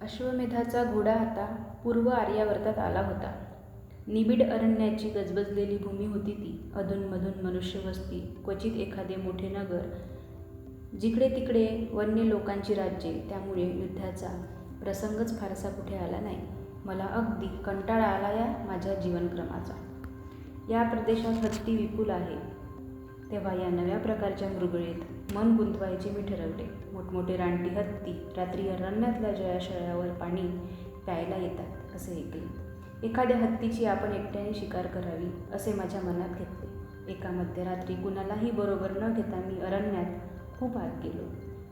अश्वमेधाचा घोडा आता पूर्व आर्यावर्तात आला होता. निबिड अरण्याची गजबजलेली भूमी होती ती. अधूनमधून मनुष्यवस्ती क्वचित एखादे मोठे नगर. जिकडे तिकडे वन्य लोकांची राज्ये त्यामुळे युद्धाचा प्रसंगच फारसा कुठे आला नाही. मला अगदी कंटाळा आला या माझ्या जीवनक्रमाचा. या प्रदेशात हत्ती विपुल आहे. तेव्हा या नव्या प्रकारच्या मृगळीत मन गुंतवायचे मी ठरवले. मोठमोठे रानटी हत्ती रात्री अरण्यातल्या जळाशयावर पाणी प्यायला येतात असे ऐकले. एखाद्या हत्तीची आपण एकट्याने शिकार करावी असे माझ्या मनात घेतले. एका मध्यरात्री कुणालाही बरोबर न घेता मी अरण्यात खूप आत गेलो.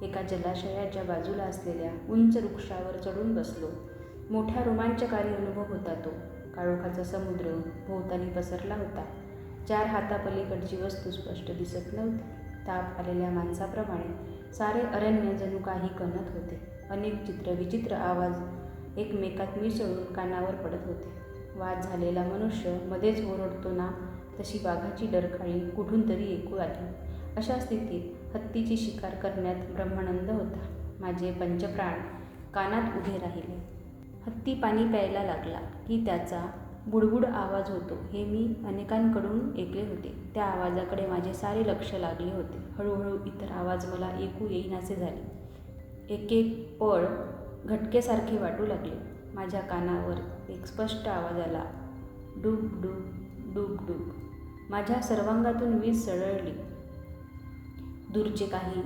एका जलाशयाच्या बाजूला असलेल्या उंच वृक्षावर चढून बसलो. मोठा रोमांचकारी अनुभव होता तो. काळोखाचा समुद्र भोवताली पसरला होता. चार हातापलीकडची वस्तू स्पष्ट दिसत नव्हती. ताप आलेल्या माणसाप्रमाणे सारे अरण्य जणू काही कणत होते. अनेक चित्र विचित्र आवाज एकमेकात मिसळून कानावर पडत होते. वाद झालेला मनुष्य मध्येच ओरडतो ना तशी वाघाची डरकाळी कुठून तरी ऐकू आली. अशा स्थितीत हत्तीची शिकार करण्यात ब्रह्मानंद होता. माझे पंचप्राण कानात उभे राहिले. हत्ती पाणी प्यायला लागला की त्याचा बुडबुड आवाज होतो. हे मी अनेकांकडून ऐकले होते. त्या आवाजाकडे माझे सारे लक्ष लागले होते. हळूहळू इतर आवाज मला ऐकू येईनासे झाले. एक एक पळ घटकेसारखे वाटू लागले. माझ्या कानावर एक स्पष्ट आवाज आला. डूब डूब डूब डूब माझ्या सर्वांगातून वीज सळळली. दूरचे काही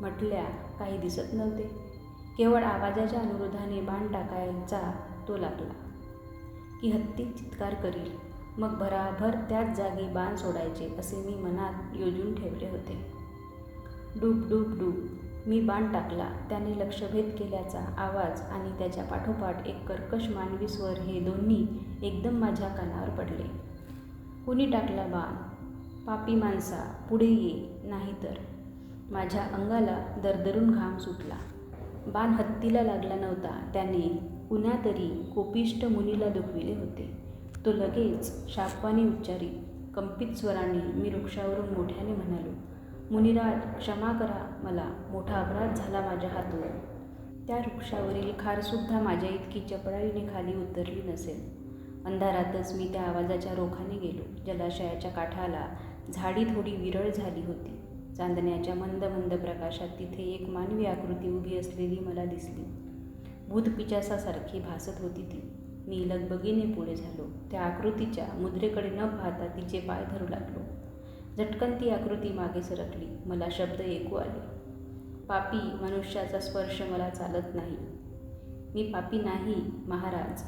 म्हटल्या काही दिसत नव्हते. केवळ आवाजाच्या अनुरोधाने बाण टाकायचा तो लागला. की हत्ती चित्कार करील. मग भराभर त्याच जागी बाण सोडायचे असे मी मनात योजून ठेवले होते. डूब डूब डूब. मी बाण टाकला. त्याने लक्षभेद केल्याचा आवाज आणि त्याच्या पाठोपाठ एक कर्कश मानवी स्वर हे दोन्ही एकदम माझ्या कानावर पडले. कुणी टाकला बाण? पापी माणसा पुढे ये. नाहीतर माझ्या अंगाला दरदरून घाम सुटला. बाण हत्तीला लागला नव्हता. त्याने कुणा तरी कोपिष्ट मुनीला दुखविले होते. तो लगेच शापवानी उच्चारी कंपित स्वराने मी वृक्षावरून मोठ्याने म्हणालो मुनिराज क्षमा करा मला मोठा अपराध झाला माझ्या हातून. त्या वृक्षावरील खारसुद्धा माझ्या इतकी चपळाईने खाली उतरली नसेल. अंधारातच मी त्या आवाजाच्या रोखाने गेलो. जलाशयाच्या काठाला झाडी थोडी विरळ झाली होती. चांदण्याच्या मंद मंद प्रकाशात तिथे एक मानवी आकृती उभी असलेली मला दिसली. भूतपिचासासारखी भासत होती ती. मी लगबगीने पुढे झालो. त्या आकृतीच्या मुद्रेकडे न पाहता तिचे पाय धरू लागलो. झटकन ती आकृती मागे सरकली. मला शब्द ऐकू आले. पापी मनुष्याचा स्पर्श मला चालत नाही. मी पापी नाही महाराज.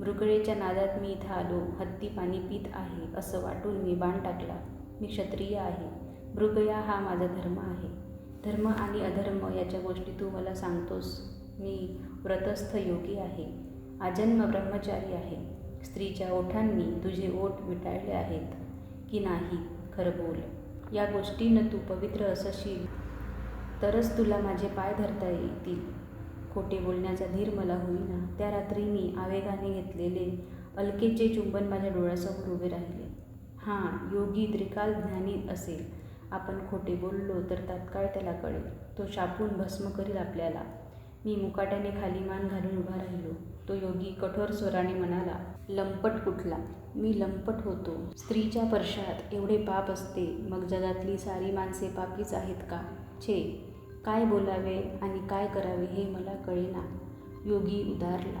मृगळेच्या नादात मी इथं आलो. हत्ती पाणी पित आहे असं वाटून मी बाण टाकला. मी क्षत्रिय आहे. मृगया हा माझा धर्म आहे. धर्म आणि अधर्म याच्या गोष्टी तू मला सांगतोस. मी व्रतस्थ योगी आहे. आजन्म ब्रह्मचारी आहे. स्त्रीच्या ओठांनी तुझे ओठ विटाळले आहेत. की नाही खरं बोल. या गोष्टीनं तू पवित्र असशील तरच तुला माझे पाय धरता येतील. खोटे बोलण्याचा धीर मला होईना. त्या रात्री मी आवेगाने घेतलेले अलकेचे चुंबन माझ्या डोळ्यासमोर उभे राहिले. हां योगी त्रिकाल ज्ञानी असेल. आपण खोटे बोललो तर तात्काळ त्याला कळेल. तो शापून भस्म करील आपल्याला. मी मुकाट्याने खाली मान घालून उभा राहिलो. तो योगी कठोर स्वराने म्हणाला लंपट कुठला? मी लंपट होतो. स्त्रीच्या पर्शात एवढे पाप असते. मग जगातली सारी माणसे पापीच आहेत का? छे काय बोलावे आणि काय करावे हे मला कळेना. योगी उदारला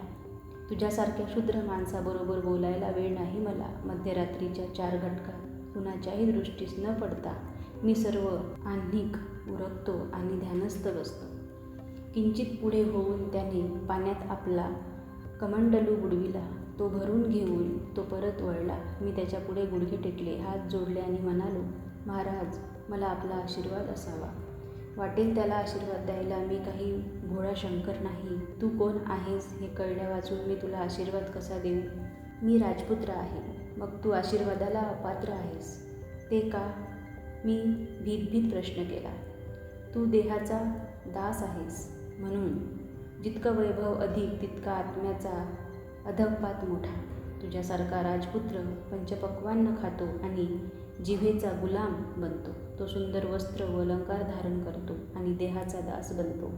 तुझ्यासारख्या क्षुद्र माणसाबरोबर बोलायला वेळ नाही मला मध्यरात्रीच्या चार घटकात. कुणाच्याही दृष्टीस न पडता मी सर्व आह्निक उरकतो आणि ध्यानस्थ बसतो. किंचित पुढे होऊन त्याने पाण्यात आपला कमंडलू बुडविला. तो भरून घेऊन तो परत वळला. मी त्याच्या पुढे गुडघे टेकले हात जोडले आणि म्हणालो महाराज मला आपला आशीर्वाद असावा. वाटेल त्याला आशीर्वाद द्यायला मी काही भोळा शंकर नाही. तू कोण आहेस हे कळल्या वाचून मी तुला आशीर्वाद कसा देऊ? मी राजपुत्र आहे. मग तू आशीर्वादाला अपात्र आहेस. ते का? मी भीतभीत प्रश्न केला. तू देहाचा दास आहेस. म्हणून जितकं वैभव अधिक तितका आत्म्याचा अधपात मोठा. तुझ्यासारखा राजपुत्र पंचपक्वान्न खातो आणि जिभेचा गुलाम बनतो. तो सुंदर वस्त्र व अलंकार धारण करतो आणि देहाचा दास बनतो.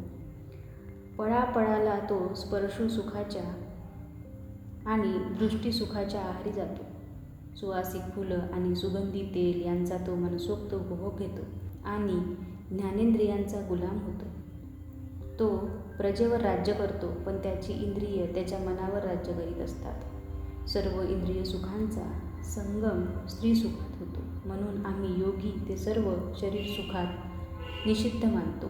पळापळाला तो स्पर्शू सुखाच्या आणि दृष्टीसुखाच्या आहारी जातो. सुवासिक फुलं आणि सुगंधी तेल यांचा तो मनसोक्त उपभोग घेतो आणि ज्ञानेंद्रियांचा गुलाम होतो. तो प्रजेवर राज्य करतो पण त्याची इंद्रिय त्याच्या मनावर राज्य करीत असतात. सर्व इंद्रिय सुखांचा संगम स्त्री सुखात होतो. म्हणून आम्ही योगी ते सर्व शरीर सुखात निषिद्ध मानतो.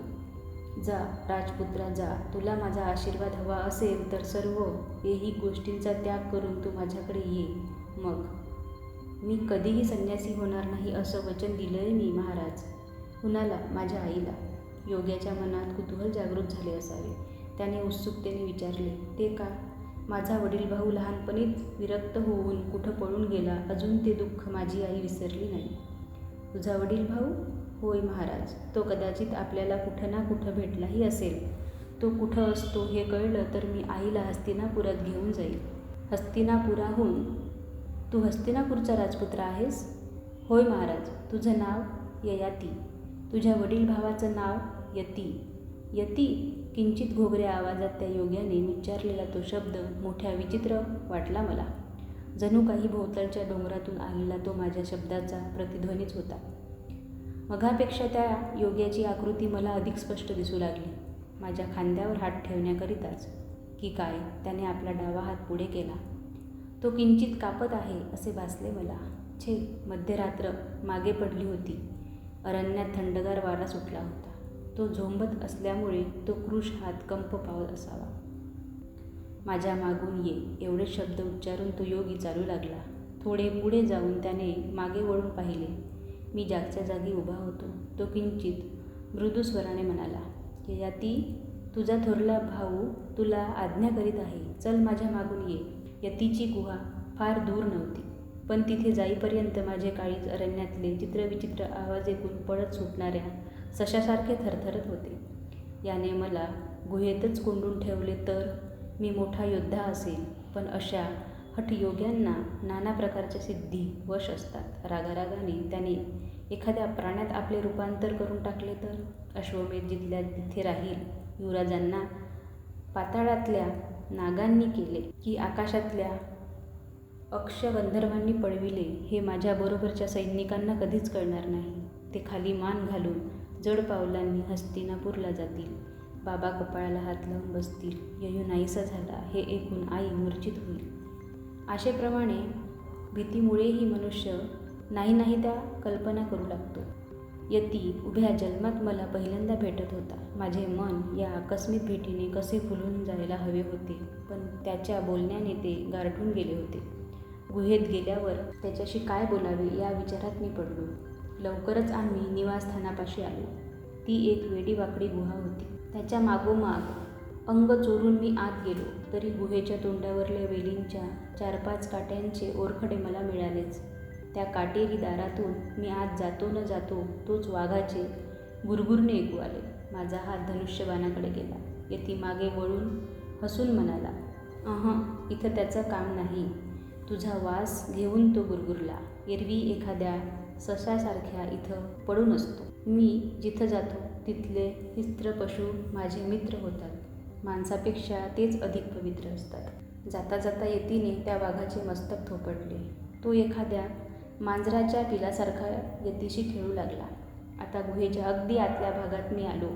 जा राजपुत्रा जा. तुला माझा आशीर्वाद हवा असेल तर सर्व हेही गोष्टींचा त्याग करून तू माझ्याकडे ये. मग? मी कधीही संन्यासी होणार नाही असं वचन दिलंय मी महाराज. कुणाला? माझ्या आईला. योग्याच्या मनात कुतूहल जागृत झाले असावे. त्याने उत्सुकतेने विचारले ते का? माझा वडील भाऊ लहानपणीच विरक्त होऊन कुठं पळून गेला अजून ते दुःख माझी आई विसरली नाही. तुझा वडील भाऊ? होय महाराज तो कदाचित आपल्याला कुठं ना कुठं भेटलाही असेल. तो कुठं असतो हे कळलं तर मी आईला हस्तिनापुरात घेऊन जाईल. हस्तिनापुराहून? तू हस्तिनापूरचा राजपुत्र आहेस? होय महाराज तुझं नाव ययाती. तुझ्या वडील भावाचं नाव यती. यती किंचित घोगऱ्या आवाजात त्या योग्याने उच्चारलेला तो शब्द मोठ्या विचित्र वाटला मला. जणू काही भोवतालच्या डोंगरातून आलेला तो माझ्या शब्दाचा प्रतिध्वनीच होता. मघापेक्षा त्या योग्याची आकृती मला अधिक स्पष्ट दिसू लागली. माझ्या खांद्यावर हात ठेवण्याकरिताच की काय त्याने आपला डावा हात पुढे केला. तो किंचित कापत आहे असे भासले मला. छे मध्यरात्र मागे पडली होती. अरण्यात थंडगार वारा सुटला होता. तो झोंबत असल्यामुळे तो कृश हात कंप पावत असावा. माझ्या मागून ये एवढे शब्द उच्चारून तो योगी चालू लागला. थोडे पुढे जाऊन त्याने मागे वळून पाहिले. मी जागच्या जागी उभा होतो. तो किंचित मृदुस्वराने म्हणाला ययाती तुझा थोरला भाऊ तुला आज्ञा करीत आहे. चल माझ्या मागून ये. यतीची गुहा फार दूर नव्हती. पण तिथे जाईपर्यंत माझे काळीज अरण्यातले चित्रविचित्र आवाज ऐकून पळत सुटणाऱ्या सशासारखे थरथरत होते. याने मला गुहेतच कोंडून ठेवले तर मी मोठा योद्धा असेल पण अशा हठयोग्यांना नाना प्रकारच्या सिद्धी वश असतात. रागारागाने त्याने एखाद्या प्राण्यात आपले रूपांतर करून टाकले तर? अश्वमेध जिथल्या तिथे राहील युवराजांना पाताळातल्या नागांनी केले की आकाशातल्या अक्ष गंधर्वांनी पळविले हे माझ्याबरोबरच्या सैनिकांना कधीच कळणार नाही. ते खाली मान घालून जड पावलांनी हस्तिनापूरला जातील. बाबा कपाळाला हात लावून बसतील. ययू नाहीसा झाला. हे ऐकून आई मूर्छित होईल. आशेप्रमाणे भीतीमुळेही मनुष्य नाही नाही त्या कल्पना करू लागतो. यती उभ्या जन्मात मला पहिल्यांदा भेटत होता. माझे मन या आकस्मिक भेटीने कसे फुलून जायला हवे होते पण त्याच्या बोलण्याने ते गारठून गेले होते. गुहेत गेल्यावर त्याच्याशी काय बोलावे या विचारात मी पडलो. लवकरच आम्ही निवासस्थानापाशी आलो. ती एक वेडीवाकडी गुहा होती. त्याच्या मागोमाग अंग चोरून मी आत गेलो तरी गुहेच्या तोंडावरल्या वेलींच्या चार पाच काट्यांचे ओरखडे मला मिळालेच. त्या काटेरी दारातून मी आत जातो न जातो तोच वाघाचे गुरगुरणे ऐकू आले. माझा हात धनुष्यबाणाकडे गेला. येथे मागे वळून हसून म्हणाला अहं इथं त्याचं काम नाही. तुझा वास घेऊन तो गुरगुरला. एरवी एखाद्या सशासारख्या इथं पडून असतो. मी जिथं जातो तिथले हिस्त्र पशु माझे मित्र होतात. माणसापेक्षा तेच अधिक पवित्र असतात. जाता जाता येतीने त्या वाघाचे मस्तक थोपटले. तो एखाद्या मांजराच्या पिलासारखा यतीशी खेळू लागला. आता गुहेच्या अगदी आतल्या भागात मी आलो.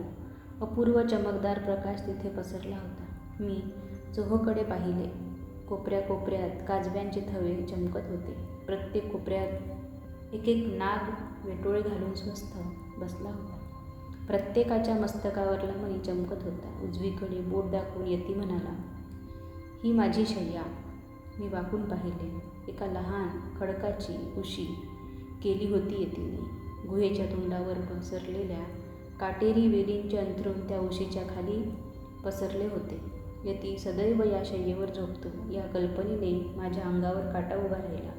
अपूर्व चमकदार प्रकाश तिथे पसरला होता. मी चोहोकडे पाहिले. कोपऱ्या कोपऱ्यात काजव्यांचे थवे चमकत होते. प्रत्येक कोपऱ्यात एक एक नाग वेटोळे घालून स्वस्थ बसला होता. प्रत्येकाच्या मस्तकावरला मणी चमकत होता. उजवीकडे बोट दाखवून यती म्हणाला ही माझी शय्या. मी वाकून पाहिले. एका लहान खडकाची उशी केली होती येतीने. गुहेच्या तोंडावर पसरलेल्या काटेरी वेलींचे अंथरून त्या उशीच्या खाली पसरले होते. यती सदैव या शय्येवर झोपतो. या कल्पनेने माझ्या अंगावर काटा उभा राहिला.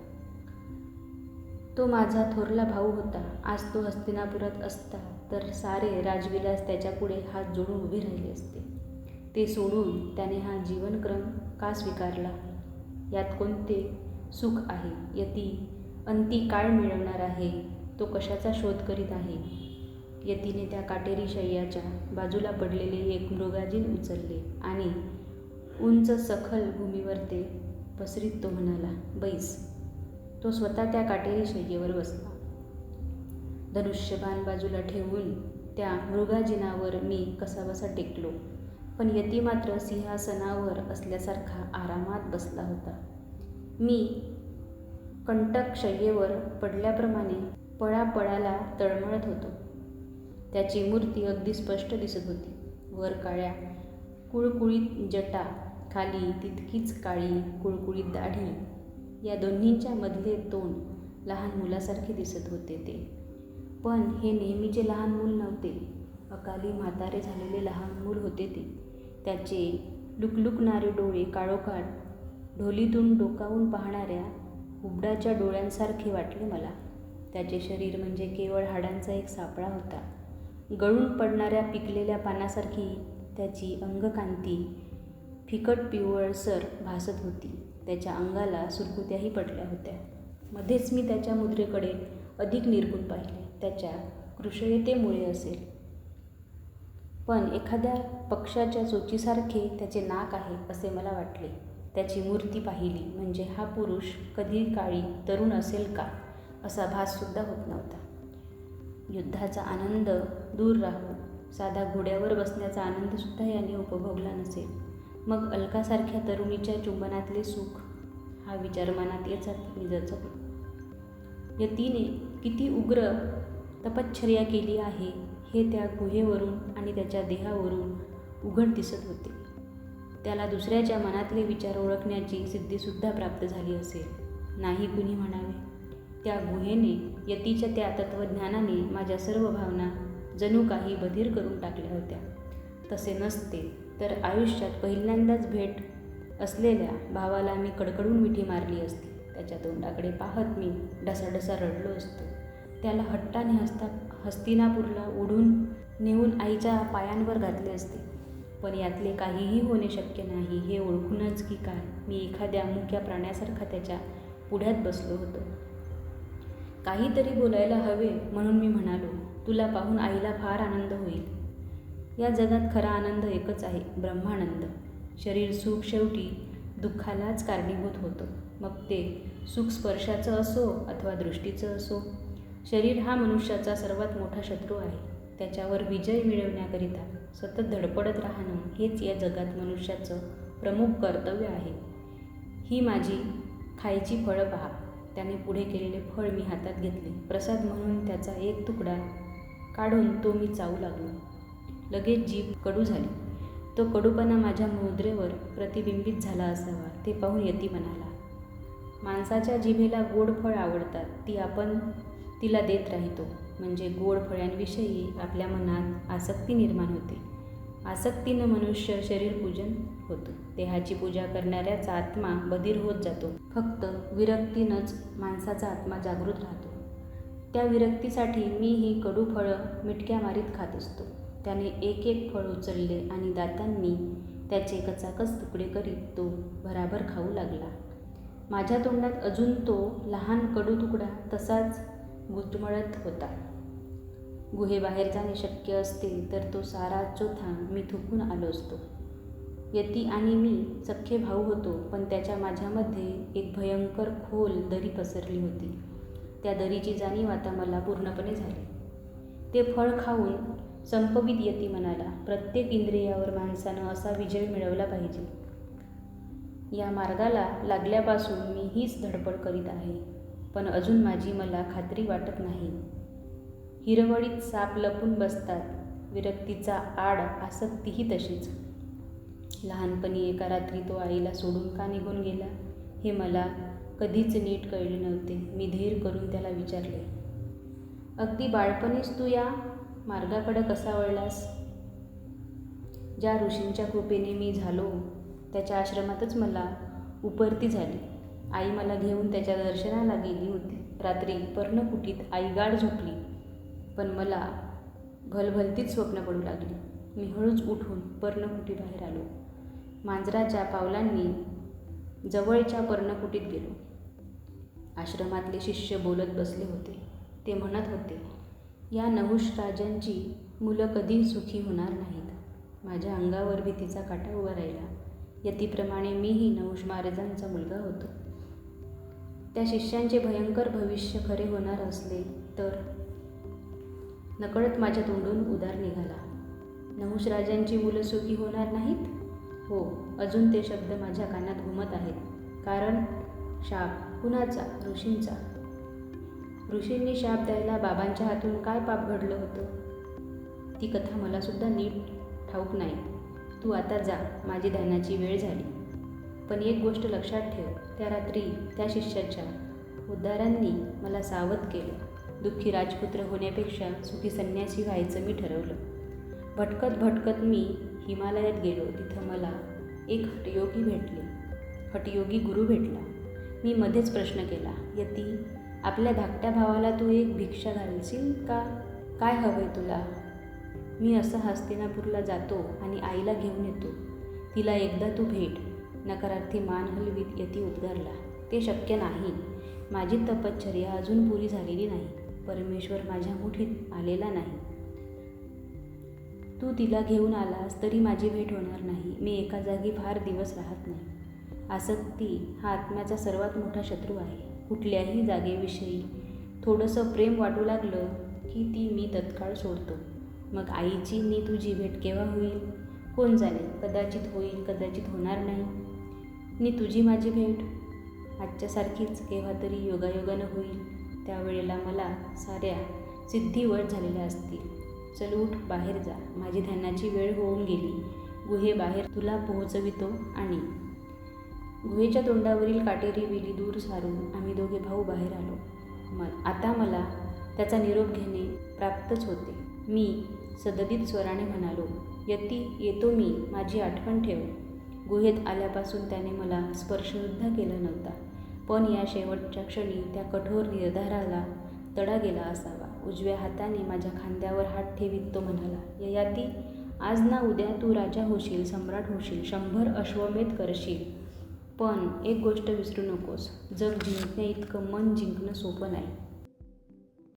तो माझा थोरला भाऊ होता. आज तो हस्तिनापुरात असता तर सारे राजविलास त्याच्यापुढे हात जोडून उभे राहिले असते. ते सोडून त्याने हा जीवनक्रम का स्वीकारला? यात कोणते सुख आहे? यती अंती काळ मिळवणार आहे? तो कशाचा शोध करीत आहे? यतीने त्या काटेरी शय्याच्या बाजूला पडलेले एक मृगाजीन उचलले आणि उंच सखल भूमीवर ते पसरीत तो म्हणाला बैस तो स्वतः त्या काटेरी शय्येवर बसला. धनुष्यबाण बाजूला ठेवून त्या मृगाजिनावर मी कसाबसा टेकलो. पण यती मात्र सिंहासनावर असल्यासारखा आरामात बसला होता. मी कंटक शय्येवर पडल्याप्रमाणे पळापळाला तळमळत होतो. त्याची मूर्ती अगदी स्पष्ट दिसत होती. वर काळ्या कुळकुळीत जटा खाली तितकीच काळी कुळकुळीत दाढी या दोन्हींच्या मधले तोंड लहान मुलासारखे दिसत होते ते. पण हे नेहमीचे लहान मूल नव्हते अकाली म्हातारे झालेले लहान मूल होते ते. त्याचे लुकलुकणारे डोळे काळोखाट ढोलीतून डोकावून पाहणाऱ्या हुबडाच्या डोळ्यांसारखे वाटले मला. त्याचे शरीर म्हणजे केवळ हाडांचा एक सापळा होता. गळून पडणाऱ्या पिकलेल्या पानासारखी त्याची अंगकांती फिकट पिवळसर भासत होती. त्याच्या अंगाला सुरकुत्याही पडल्या होत्या. मध्येच मी त्याच्या मुद्रेकडे अधिक निरखून पाहिले. त्याच्या कृशयतेमुळे असेल. पण एखाद्या पक्षाच्या चोचीसारखे त्याचे नाक आहे असे मला वाटले. त्याची मूर्ती पाहिली म्हणजे हा पुरुष कधी काळी तरुण असेल का? असा भाससुद्धा होत नव्हता. युद्धाचा आनंद दूर राहू साधा घोड्यावर बसण्याचा आनंदसुद्धा याने उपभोगला नसेल. मग अलकासारख्या तरुणीच्या चुंबनातले सुख हा विचार मनात येचाच मी जचकलो यतीने किती उग्र तपश्चर्या केली आहे हे त्या गुहेवरून आणि त्याच्या देहावरून उघड दिसत होते. त्याला दुसऱ्याच्या मनातले विचार ओळखण्याची सिद्धीसुद्धा प्राप्त झाली असेल. नाही कुणी म्हणावे. त्या गुहेने यतीच्या त्या तत्त्वज्ञानाने माझ्या सर्व भावना जणू काही बधीर करून टाकल्या होत्या. तसे नसते. तर आयुष्यात पहिल्यांदाच भेट असलेल्या भावाला मी कडकडून मिठी मारली असती. त्याच्या तोंडाकडे पाहत मी ढसाढसा रडलो असतो. त्याला हट्टाने हस्ता हस्तिनापूरला ओढून नेऊन आईच्या पायांवर घातले असते. पण यातले काहीही होणे शक्य नाही हे ओळखूनच की काय मी एखाद्या मुक्या प्राण्यासारखा त्याच्या पुढ्यात बसलो होतो. काहीतरी बोलायला हवे म्हणून मी म्हणालो तुला पाहून आईला फार आनंद होईल. या जगात खरा आनंद एकच आहे ब्रह्मानंद. शरीर सुख शेवटी दुःखालाच कारणीभूत होतं. मग ते सुख स्पर्शाचं असो अथवा दृष्टीचं असो शरीर हा मनुष्याचा सर्वात मोठा शत्रू आहे. त्याच्यावर विजय मिळवण्याकरिता सतत धडपडत राहणं हेच या जगात मनुष्याचं प्रमुख कर्तव्य आहे. ही माझी खायची फळं पहा. त्याने पुढे केलेले फळ मी हातात घेतले. प्रसाद म्हणून त्याचा एक तुकडा काढून तो मी चावू लागलो. लगेच जीभ कडू झाली. तो कडूपणा माझ्या मुद्रेवर प्रतिबिंबित झाला असावा ते पाहून यती म्हणाला माणसाच्या जिभेला गोड फळ आवडतात ती आपण तिला देत राहतो. म्हणजे गोड फळ्यांविषयी आपल्या मनात आसक्ती निर्माण होते. आसक्तीनं मनुष्य शरीरपूजन होतं. देहाची पूजा करणाऱ्याचा आत्मा बधीर होत जातो. फक्त विरक्तीनंच माणसाचा आत्मा जागृत राहतो. त्या विरक्तीसाठी मी ही कडू फळं मिटक्या मारीत खात असतो. त्याने एक एक फळ उचलले आणि दातांनी त्याचे कचाकच तुकडे करीत तो भराभर खाऊ लागला. माझ्या तोंडात अजून तो लहान कडू तुकडा तसाच गुटमळत होता. गुहेबाहेर जाणे शक्य असते तर तो सारा चोथा मी थुकून आलो असतो. यती आणि मी सख्खे भाऊ होतो पण त्याच्या माझ्यामध्ये एक भयंकर खोल दरी पसरली होती. त्या दरीची जाणीव आता मला पूर्णपणे झाली. ते फळ खाऊन संपवित यती म्हणाला प्रत्येक इंद्रियावर माणसानं असा विजय मिळवला पाहिजे. या मार्गाला लागल्यापासून मी हीच धडपड करीत आहे. पण अजून माझी मला खात्री वाटत नाही. हिरवळीत साप लपून बसतात. विरक्तीचा आड आसक्तीही तशीच. लहानपणी एका रात्री तो आईला सोडून का निघून गेला? हे मला कधीच नीट कळले नव्हते. मी धीर करून त्याला विचारले अगदी बाळपणीच तू या? मार्गाकडं कसा वळलास? ज्या ऋषींच्या कृपेने मी झालो त्याच्या आश्रमातच मला उपरती झाली. आई मला घेऊन त्याच्या दर्शनाला गेली होती. रात्री पर्णकुटीत आई गाढ झोपली पण मला भलभलतीच स्वप्न पडू लागली. मी हळूच उठून पर्णकुटीबाहेर आलो. मांजराच्या पावलांनी जवळच्या पर्णकुटीत गेलो. आश्रमातले शिष्य बोलत बसले होते. ते म्हणत होते या नहुष राजांची मुलं कधी सुखी होणार नाहीत. माझ्या अंगावर भीतीचा काटा उभा राहिला. यतीप्रमाणे मीही नहुष महाराजांचा मुलगा होतो. त्या शिष्यांचे भयंकर भविष्य खरे होणार असले तर नकळत माझ्या तोंडून उदार निघाला. नहुष राजांची मुलं सुखी होणार नाहीत? हो अजून ते शब्द माझ्या कानात घुमत आहेत. कारण शाप कुणाचा? ऋषींचा. ऋषींनी शाप द्यायला बाबांच्या हातून काय पाप घडलं होतं? ती कथा मलासुद्धा नीट ठाऊक नाही. तू आता जा माझी ध्यानाची वेळ झाली. पण एक गोष्ट लक्षात ठेव त्या रात्री त्या शिष्याच्या उद्धारांनी मला सावध केलं. दुःखी राजपुत्र होण्यापेक्षा सुखी संन्यासी व्हायचं मी ठरवलं. भटकत भटकत मी हिमालयात गेलो. तिथं मला एक हटयोगी भेटले. हटयोगी गुरु भेटला. मी मध्येच प्रश्न केला यती आपल्या धाकट्या भावाला तू एक भिक्षा घालशील का? काय हवंय तुला? मी असं हस्तिनापूरला जातो आणि आईला घेऊन येतो. तिला एकदा तू भेट. नकारार्थी मान हलवीत यती उद्गारला ते शक्य नाही. माझी तपश्चर्या अजून पुरी झालेली नाही. परमेश्वर माझ्या मुठीत आलेला नाही. तू तिला घेऊन आलास तरी माझी भेट होणार नाही. मी एका जागी फार दिवस राहत नाही. आसक्ती हा आत्म्याचा सर्वात मोठा शत्रू आहे. कुठल्याही जागेविषयी थोडंसं प्रेम वाटू लागलं की ती मी तत्काळ सोडतो. मग आईची नी तुझी भेट केव्हा होईल? कोण जाणे? कदाचित होईल कदाचित होणार नाही. नी तुझी माझी भेट. आजच्यासारखीच केव्हा तरी योगायोगानं होईल. त्यावेळेला मला साऱ्या सिद्धी वट झालेल्या असतील. चल उठ बाहेर जा. माझी ध्यानाची वेळ होऊन गेली. गुहेबाहेर तुला पोहोचवितो आणि गुहेच्या तोंडावरील काटेरी वेली दूर सारून आम्ही दोघे भाऊ बाहेर आलो. म आता मला त्याचा निरोप घेणे प्राप्तच होते. मी सदतीत स्वराने म्हणालो यती येतो मी माझी आठवण ठेव. गुहेत आल्यापासून त्याने मला स्पर्शसुद्धा केला नव्हता पण या शेवटच्या क्षणी त्या कठोर निर्धाराला तडा गेला असावा. उजव्या हाताने माझ्या खांद्यावर हात ठेवीत तो म्हणाला ययाती आज ना उद्या तू राजा होशील सम्राट होशील शंभर अश्वमेध करशील. पण एक गोष्ट विसरू नकोस. जग जिंकण्या इतकं मन जिंकणं सोपं नाही.